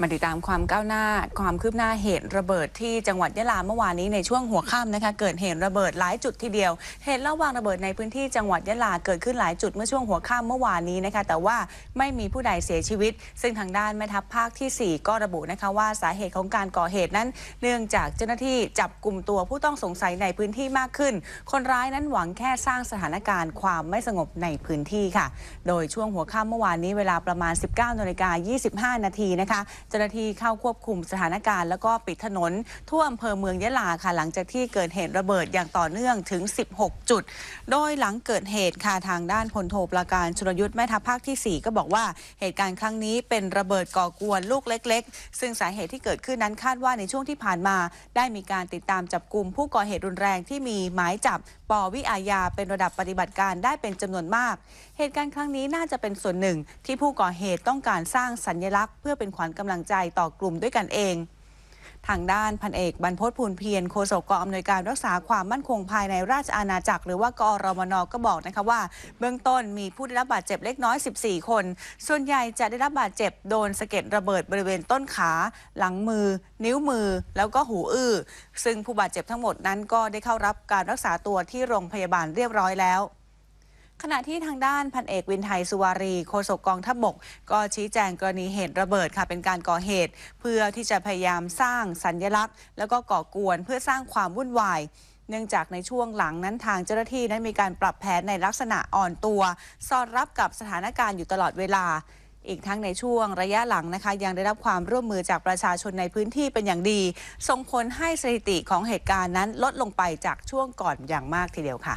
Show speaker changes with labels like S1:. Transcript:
S1: มาติดตามความก้าวหน้า ความคืบหน้าเหตุระเบิดที่จังหวัดยะลาเมื่อวานนี้ในช่วงหัวค่ำนะคะ เกิดเหตุระเบิดหลายจุดทีเดียว เหตุระวางระเบิดในพื้นที่จังหวัดยะลาเกิดขึ้นหลายจุดเมื่อช่วงหัวค่ำเมื่อวานนี้นะคะ แต่ว่าไม่มีผู้ใดเสียชีวิต ซึ่งทางด้านแม่ทัพภาคที่ 4 ก็ระบุนะคะว่าสาเหตุของการก่อเหตุนั้น เนื่องจากเจ้าหน้าที่จับกลุ่มตัวผู้ต้องสงสัยในพื้นที่มากขึ้น คนร้ายนั้นหวังแค่สร้างสถานการณ์ความไม่สงบในพื้นที่ค่ะ โดยช่วงหัวค่ำเมื่อวานนี้เวลาประมาณ 19นาฬิกา25 นาทีนะคะเจ้าหน้าที่เข้าควบคุมสถานการณ์ แล้วก็ปิดถนน ทั่วอำเภอเมืองยะลาค่ะ หลังจากที่เกิดเหตุระเบิดอย่างต่อเนื่องถึง 16 จุด โดยหลังเกิดเหตุค่ะทางด้านพลโทปราการชลยุทธ์แม่ทัพภาคที่ 4 ก็บอกว่าเหตุการณ์ครั้งนี้เป็นระเบิดก่อกวนลูกเล็ก ๆ ซึ่งสาเหตุที่เกิดขึ้นนั้นคาดว่าในช่วงที่ผ่านมา ได้มีการติดตามจับกลุ่มผู้ก่อเหตุรุนแรงที่มีหมายจับปวิอาญาเป็นระดับปฏิบัติการได้เป็นจำนวนมาก เหตุการณ์ครั้งนี้น่าจะเป็นส่วนหนึ่ง ที่ผู้ก่อเหตุต้องการสร้างสัญลักษณ์เพื่อเป็นขวัญกำลังใจต่อกลุ่มด้วยกันเอง ทางด้านพันเอกบรรพตพูลเพียรโฆษกกองอำนวยการรักษาความมั่นคงภายในราชอาณาจักร หรือว่ากอรมนก็บอกนะคะว่า เบื้องต้นมีผู้ได้รับบาดเจ็บเล็กน้อย 14 คน ส่วนใหญ่จะได้รับบาดเจ็บโดนสะเก็ดระเบิดบริเวณต้นขา หลังมือ นิ้วมือ แล้วก็หูอื้อซึ่งผู้บาดเจ็บทั้งหมดนั้นก็ได้เข้ารับการรักษาตัวที่โรงพยาบาลเรียบร้อยแล้ว ขณะที่ทางด้านพันเอกวินไทยสุวารีโฆษกกองทัพบก ก็ชี้แจงกรณีเหตุระเบิดค่ะเป็นการก่อเหตุ เพื่อที่จะพยายามสร้างสัญญลักษณ์ แล้วก็ก่อกวนเพื่อสร้างความวุ่นวายเนื่องจากในช่วงหลังนั้นทางเจ้าหน้าที่นั้นมีการปรับแผนในลักษณะอ่อนตัว สอดรับกับสถานการณ์อยู่ตลอดเวลา อีกทั้งในช่วงระยะหลังนะคะ ยังได้รับความร่วมมือจากประชาชนในพื้นที่เป็นอย่างดี ส่งผลให้สถิติของเหตุการณ์นั้นลดลงไปจากช่วงก่อนอย่างมากทีเดียวค่ะ